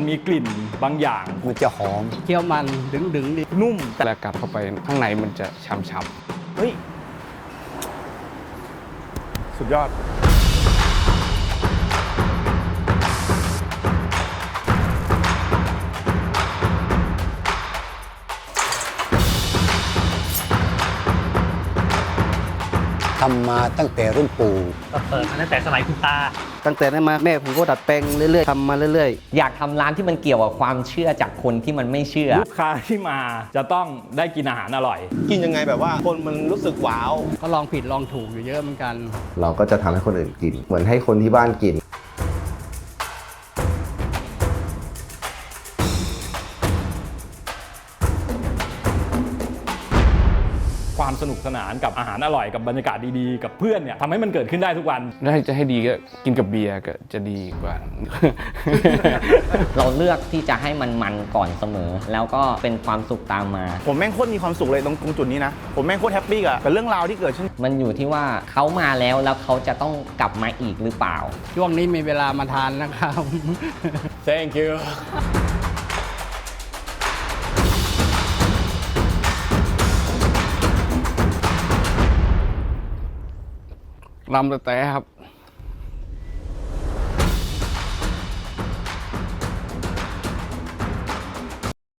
มันมีกลิ่นบางอย่าง มันจะหอม เคี้ยวมันดึงดึงๆดีนุ่มแต่ละกัดเข้าไปข้างในมันจะช้ำเฮ้ย สุดยอด ทำมาตั้งแต่รุ่นปู่ก็เปิดมาตั้งแต่สมัยคุณตา ตั้งแต่นั้นมาแม่ผมก็ดัดแปลงเรื่อยๆทำมาเรื่อยอยากทำร้านที่มันเกี่ยวกับความเชื่อจากคนที่มันไม่เชื่อ ลูกค้าที่มาจะต้องได้กินอาหารอร่อย กินยังไงแบบว่าคนมันรู้สึกว้าวๆก็ลองผิดลองถูกอยู่เยอะเหมือนกัน เราก็จะทำให้คนอื่นกิน เหมือนให้คนที่บ้านกิน ความสนุกสนานกับอาหารอร่อยกับบรรยากาศดีๆ กับเพื่อนเนี่ยทำให้มันเกิดขึ้นได้ทุกวันๆถ้าจะให้ดีก็กินกับเบียร์ก็จะดีกว่า เราเลือกที่จะให้มันมันก่อนเสมอ แล้วก็เป็นความสุขตามมา ผมแม่งโคตรมีความสุขเลยตรงตรงจุดนี้นะ ผมแม่งโคตรแฮปปี้กับกับเรื่องราวที่เกิดขึ้น มันอยู่ที่ว่าเขามาแล้วแล้วเขาจะต้องกลับมาอีกหรือเปล่า ช่วงนี้มีเวลามาทานนะครับ thank you ลำแต่แต่ครับ